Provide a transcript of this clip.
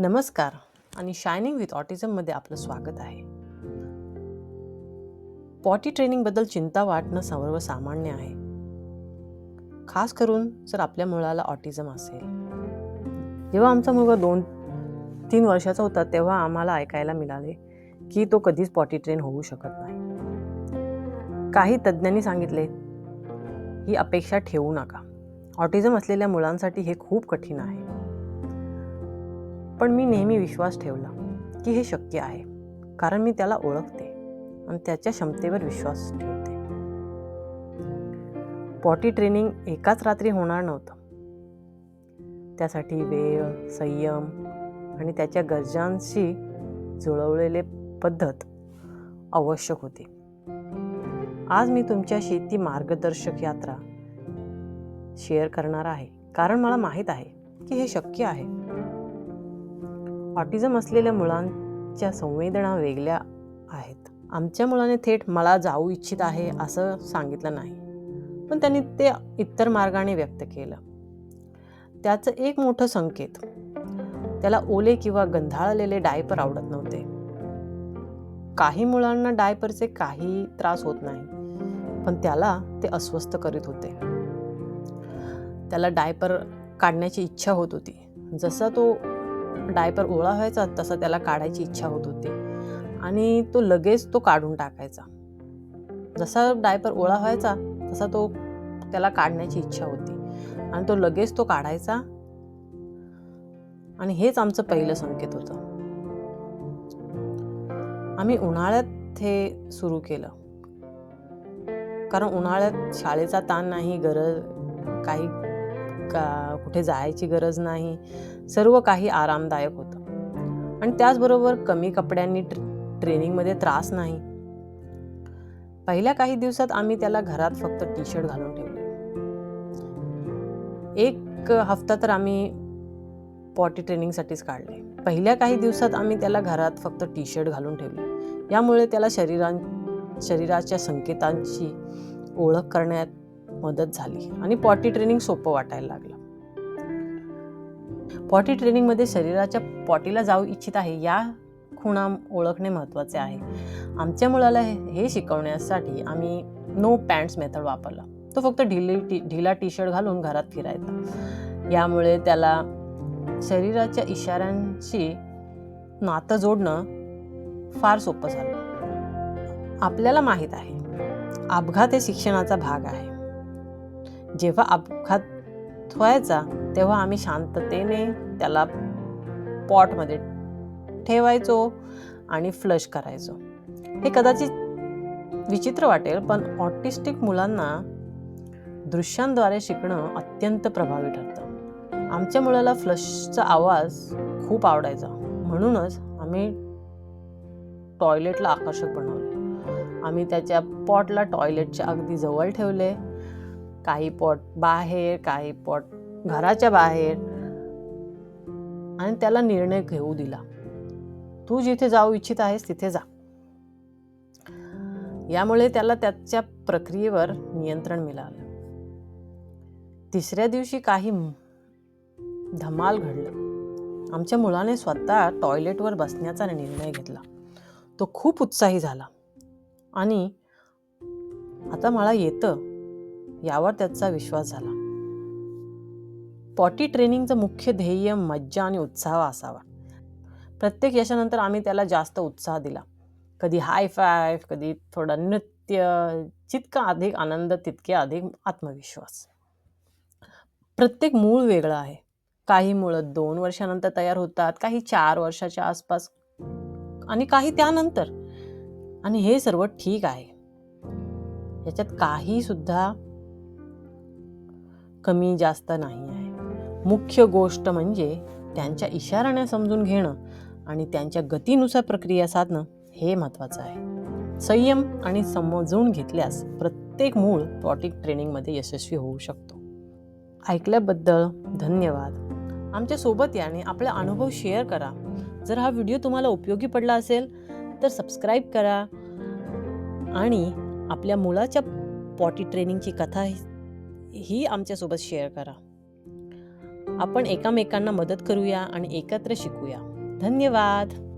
नमस्कार आणि shining with ऑटिझममध्ये आपलं स्वागत आहे. पॉटी ट्रेनिंगबद्दल चिंता वाटणं सर्वसामान्य आहे. खास करून जर आपल्या मुलाला ऑटिझम असेल. जेव्हा आमचा मुलगा दोन तीन वर्षाचा होता तेव्हा आम्हाला ऐकायला मिळाले की तो कधीच पॉटी ट्रेन होऊ शकत नाही. काही तज्ज्ञांनी सांगितले ही अपेक्षा ठेवू नका. ऑटिझम असलेल्या मुलांसाठी हे खूप कठीण आहे. पण मी नेहमी विश्वास ठेवला की हे शक्य आहे कारण मी त्याला ओळखते आणि त्याच्या क्षमतेवर विश्वास ठेवते. पॉटी ट्रेनिंग एकाच रात्री होणार नव्हतं. त्यासाठी वेळ संयम आणि त्याच्या गरजांशी जुळवलेले पद्धत आवश्यक होती. आज मी तुमच्याशी ती मार्गदर्शक यात्रा शेअर करणार आहे कारण मला माहीत आहे की हे शक्य आहे. ऑटिझम असलेल्या मुलांच्या संवेदना वेगळ्या आहेत. आमच्या मुलाने थेट मला जाऊ इच्छित आहे असं सांगितलं नाही. पण त्यांनी ते इतर मार्गाने व्यक्त केलं. त्याचं एक मोठं संकेत त्याला ओले किंवा गंधाळलेले डायपर आवडत नव्हते. काही मुलांना डायपरचे काही त्रास होत नाही पण त्याला ते अस्वस्थ करीत होते. त्याला डायपर काढण्याची इच्छा होत होती. जसा तो डायपर ओळा व्हायचा तसा त्याला काढायची इच्छा होत होती. आणि तो लगेच तो काढून टाकायचा. जसा डायपर ओळा व्हायचा तसा तो त्याला काढण्याची इच्छा होती. आणि तो लगेच तो काढायचा. आणि हेच आमचं पहिलं संकेत होतं. आम्ही उन्हाळ्यात हे सुरू केलं. कारण उन्हाळ्यात शाळेचा ताण नाही गरज काही का कुठे जायची गरज नाही सर्व काही आरामदायक होतं. आणि त्याचबरोबर कमी कपड्यांनी ट्रे ट्रेनिंगमध्ये त्रास नाही. पहिल्या काही दिवसात आम्ही त्याला घरात फक्त टी शर्ट घालून ठेवले. एक हफ्ता तर आम्ही पॉटी ट्रेनिंगसाठीच काढले. पहिल्या काही दिवसात आम्ही त्याला घरात फक्त टी शर्ट घालून ठेवले. यामुळे त्याला शरीरां शरीराच्या संकेतांची ओळख करण्यात मदत झाली. आणि पॉटी ट्रेनिंग सोपं वाटायला लागलं. पॉटी ट्रेनिंगमध्ये शरीराच्या पॉटीला जाऊ इच्छित आहे या खुणा ओळखणे महत्त्वाचे आहे. आमच्या मुलाला हे शिकवण्यासाठी आम्ही नो पॅन्ट्स मेथड वापरला. तो फक्त ढिली टी ढिला टी शर्ट घालून घरात फिरायचा. यामुळे त्याला शरीराच्या इशाऱ्यांशी नातं जोडणं फार सोपं झालं. आपल्याला माहीत आहे अपघात हे शिक्षणाचा भाग आहे. जेव्हा अपघात व्हायचा तेव्हा आम्ही शांततेने त्याला पॉटमध्ये ठेवायचो आणि फ्लश करायचो. हे कदाचित विचित्र वाटेल पण ऑटिस्टिक मुलांना दृश्यांद्वारे शिकणं अत्यंत प्रभावी ठरतं. आमच्या मुलाला फ्लशचा आवाज खूप आवडायचा. म्हणूनच आम्ही टॉयलेटला आकर्षक बनवले. आम्ही त्याच्या पॉटला टॉयलेटच्या अगदी जवळ ठेवले. काही पॉट बाहेर काही पॉट घराच्या बाहेर. आणि त्याला निर्णय घेऊ दिला. तू जिथे जाऊ इच्छित आहेस तिथे जा. यामुळे त्याला त्याच्या प्रक्रियेवर नियंत्रण मिळालं. तिसऱ्या दिवशी काही धमाल घडलं. आमच्या मुलाने स्वतः टॉयलेटवर बसण्याचा निर्णय घेतला. तो खूप उत्साही झाला. आणि आता मला येतं. यावर त्याचा विश्वास झाला. पॉटी ट्रेनिंगचं मुख्य ध्येय मज्जा आणि उत्साह असावा. प्रत्येक यशानंतर आम्ही त्याला जास्त उत्साह दिला. कधी हाय फाय कधी थोडं नृत्य जितका अधिक आनंद तितके अधिक आत्मविश्वास. प्रत्येक मूळ वेगळं आहे. काही मुळं दोन वर्षानंतर तयार होतात काही चार वर्षाच्या आसपास आणि काही त्यानंतर. आणि हे सर्व ठीक आहे. याच्यात काही सुद्धा कमी जास्त नाही आहे. मुख्य गोष्ट म्हणजे त्यांच्या इशाराने समजून घेणं आणि त्यांच्या गतीनुसार प्रक्रिया साधणं हे महत्त्वाचं आहे. संयम आणि समजून घेतल्यास प्रत्येक मूळ पॉटिक ट्रेनिंगमध्ये यशस्वी होऊ शकतो. ऐकल्याबद्दल धन्यवाद. आमच्यासोबत या याने आपला अनुभव शेअर करा. जर हा व्हिडिओ तुम्हाला उपयोगी पडला असेल तर सबस्क्राईब करा. आणि आपल्या मुलाच्या पॉटी ट्रेनिंगची कथा ही आमच्यासोबत शेअर करा. आपण एकामेकांना मदत करूया आणि एकत्र शिकूया. धन्यवाद.